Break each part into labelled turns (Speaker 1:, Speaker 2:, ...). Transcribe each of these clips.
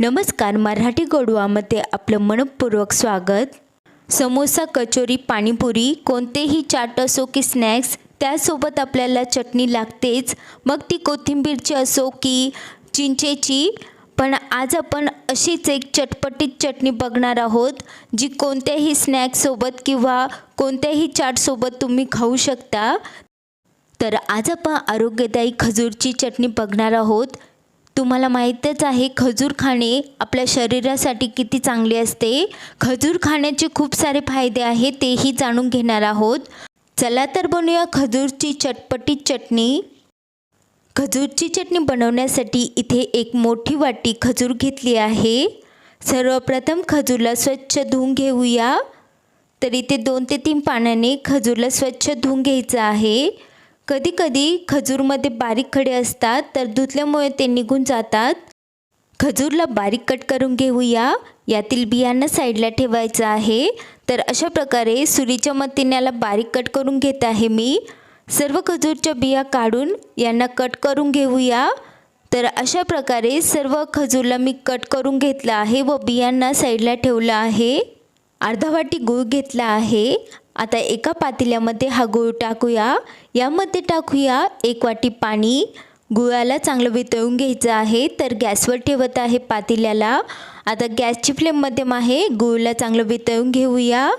Speaker 1: नमस्कार मराठी गोडवामध्ये आपलं मनपूर्वक स्वागत. समोसा कचोरी पाणीपुरी कोणतेही चाट असो की स्नॅक्स त्यासोबत आपल्याला चटणी लागतेच. मग ती कोथिंबीरची असो की चिंचेची. पण आज आपण अशीच एक चटपटीत चटणी बघणार आहोत जी कोणत्याही स्नॅक्ससोबत किंवा कोणत्याही चाटसोबत तुम्ही खाऊ शकता. तर आज आपण आरोग्यदायी खजूरची चटणी बघणार आहोत. तुम्हाला माहीतच आहे खजूर खाणे आपल्या शरीरासाठी किती चांगले असते. खजूर खाण्याचे खूप सारे फायदे आहेत तेही जाणून घेणार आहोत. चला तर बनवूया खजूरची चटपटीत चटणी. खजूरची चटणी बनवण्यासाठी इथे एक मोठी वाटी खजूर घेतली आहे. सर्वप्रथम खजूरला स्वच्छ धुवून घेऊया. तर इथे दोन ते तीन पाण्याने खजूरला स्वच्छ धुवून घ्यायचं आहे. कधीकधी खजूरमध्ये बारीक खडे असतात तर धुतल्यामुळे ते निघून जातात. खजूरला बारीक कट करून घेऊया. यातील बियांना साईडला ठेवायचं आहे. तर अशा प्रकारे सुरीच्या मदतीने याला बारीक कट करून घेत आहे मी. सर्व खजूरच्या बिया काढून यांना कट करून घेऊया. तर अशा प्रकारे सर्व खजूरला मी कट करून घेतलं आहे व बियांना साईडला ठेवलं आहे. अर्धा वाटी गूळ घेतला आहे. आता एका पातेल्यामध्ये हा गूळ टाकूया. यामध्ये टाकूया एक वाटी पाणी. गुळाला चांगलं वितळून घ्यायचं आहे तर गॅसवर ठेवत आहे पातेल्याला. आता गॅसची फ्लेम मध्यम आहे गुळला चांगलं वितळून घेऊया.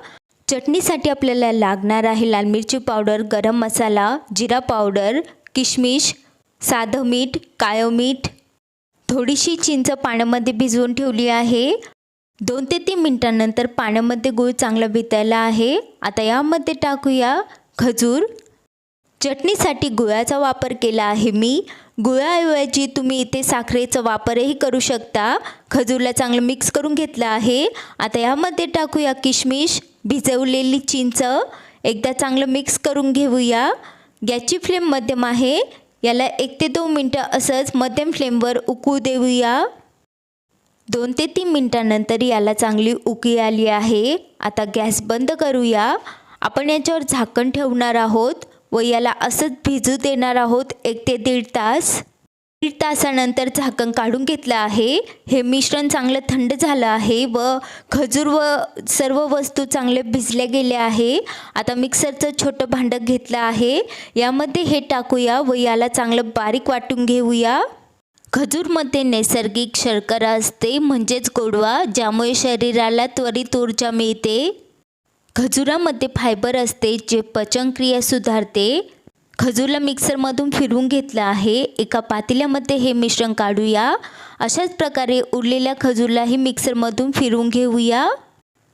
Speaker 1: चटणीसाठी आपल्याला लागणार आहे लाल मिरची पावडर गरम मसाला जिरा पावडर किशमिश साधं मीठ काळं मीठ. थोडीशी चिंच पाण्यामध्ये भिजवून ठेवली आहे. दोन ते तीन मिनटांनंतर पाण्यामध्ये गूळ चांगला भितायला आहे. आता यामध्ये टाकूया खजूर. चटणीसाठी गुळाचा वापर केला आहे मी. गुळाऐवजी तुम्ही इथे साखरेचा वापरही करू शकता. खजूरला चांगलं मिक्स करून घेतलं आहे. आता यामध्ये टाकूया किशमिश भिजवलेली चिंच. एकदा चांगलं मिक्स करून घेऊया. गॅसची फ्लेम मध्यम आहे. याला एक ते दोन मिनटं असंच मध्यम फ्लेमवर उकळू देऊया. दोन ते तीन मिनटानंतर याला चांगली उकी आली आहे. आता गॅस बंद करूया. आपण याच्यावर झाकण ठेवणार आहोत व याला असंच भिजू देणार आहोत एक ते दीड तास. दीड तासानंतर झाकण काढून घेतलं आहे. हे मिश्रण चांगलं थंड झालं आहे व खजूर व सर्व वस्तू चांगले भिजल्या गेल्या आहे. आता मिक्सरचं छोटं भांडं घेतलं आहे. यामध्ये हे टाकूया व याला चांगलं बारीक वाटून घेऊया. खजूरमध्ये नैसर्गिक शर्करा असते म्हणजेच गोडवा ज्यामुळे शरीराला त्वरित ऊर्जा मिळते. खजुरामध्ये फायबर असते जे पचनक्रिया सुधारते. खजूरला मिक्सरमधून फिरवून घेतलं आहे. एका पातेल्यामध्ये हे मिश्रण काढूया. अशाच प्रकारे उरलेल्या खजूरलाही मिक्सरमधून फिरवून घेऊया.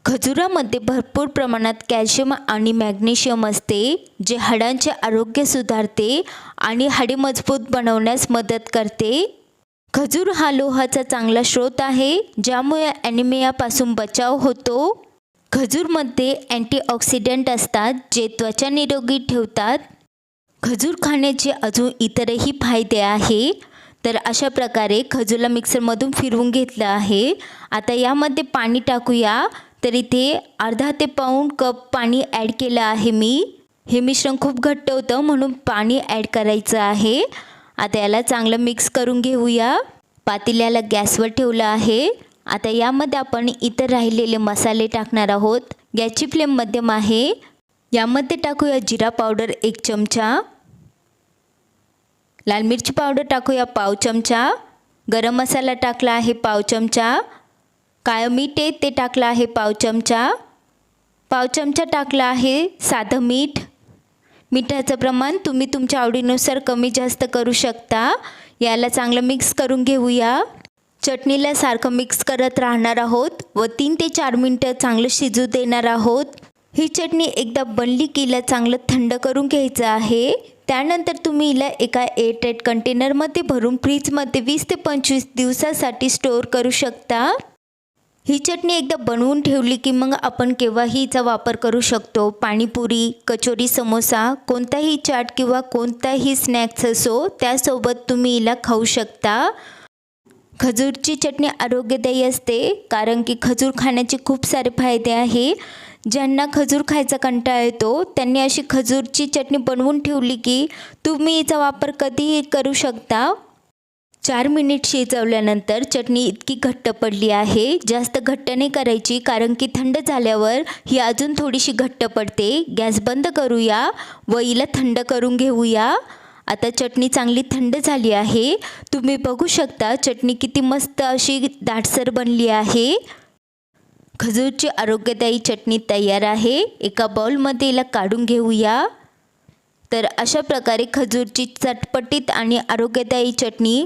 Speaker 1: खजुरामध्ये भरपूर प्रमाणात कॅल्शियम आणि मॅग्नेशियम असते जे हाडांचे आरोग्य सुधारते आणि हाडे मजबूत बनवण्यास मदत करते. खजूर हा लोहाचा चांगला स्रोत आहे ज्यामुळे ॲनिमियापासून बचाव होतो. खजूरमध्ये अँटीऑक्सिडंट असतात जे त्वचा निरोगी ठेवतात. खजूर खाण्याचे अजून इतरही फायदे आहे. तर अशा प्रकारे खजूरला मिक्सरमधून फिरवून घेतलं आहे. आता यामध्ये पाणी टाकूया. तर इथे अर्धा ते पाऊण कप पाणी ॲड केलं आहे मी. हे मिश्रण खूप घट्ट होतं म्हणून पाणी ॲड करायचं आहे. आता याला चांगलं मिक्स करून घेऊया. पातेल्याला गॅसवर ठेवलं आहे. आता यामध्ये आपण इतर राहिलेले मसाले टाकणार आहोत. गॅसची फ्लेम मध्यम आहे. यामध्ये टाकूया जिरा पावडर एक चमचा. लाल मिरची पावडर टाकूया पाव चमचा. गरम मसाला टाकला आहे पाव चमचा. काळं मीठ आहे ते टाकलं आहे पाव चमचा. पाव चमचा टाकला आहे साधं मीठ. मिठाचं प्रमाण तुम्ही तुमच्या आवडीनुसार कमी जास्त करू शकता. याला चांगलं मिक्स करून घेऊया. चटणीला सारखं मिक्स करत राहणार आहोत व तीन ते चार मिनटं चांगलं शिजू देणार आहोत. ही चटणी एकदा बनली की हिला चांगलं थंड करून घ्यायचं आहे. त्यानंतर तुम्ही हिला एका एअरटाईट कंटेनरमध्ये भरून फ्रीजमध्ये वीस ते पंचवीस दिवसासाठी स्टोअर करू शकता. ही चटणी एकदा बनवून ठेवली की मग आपण केव्हाही हिचा वापर करू शकतो. पाणीपुरी कचोरी समोसा कोणताही चाट किंवा कोणताही स्नॅक्स असो त्यासोबत तुम्ही हिला खाऊ शकता. खजूरची चटणी आरोग्यदायी असते कारण की खजूर खाण्याचे खूप सारे फायदे आहे. ज्यांना खजूर खायचा कंटाळा येतो त्यांनी अशी खजूरची चटणी बनवून ठेवली की तुम्ही हिचा वापर कधीही करू शकता. चार मिनिट शिजवल्यानंतर चटणी इतकी घट्ट पडली आहे जास्त घट्ट नाही करायची कारण की थंड झाल्यावर ही अजून थोडीशी घट्ट पडते. गॅस बंद करूया. व हिला थंड करून घेऊया. आता चटणी चांगली थंड झाली आहे. तुम्ही बघू शकता चटणी किती मस्त अशी दाटसर बनली आहे. खजूरची आरोग्यदायी चटणी तयार आहे. एका बाउलमध्ये हिला काढून घेऊया. तर अशा प्रकारे खजूरची चटपटीत आणि आरोग्यदायी चटणी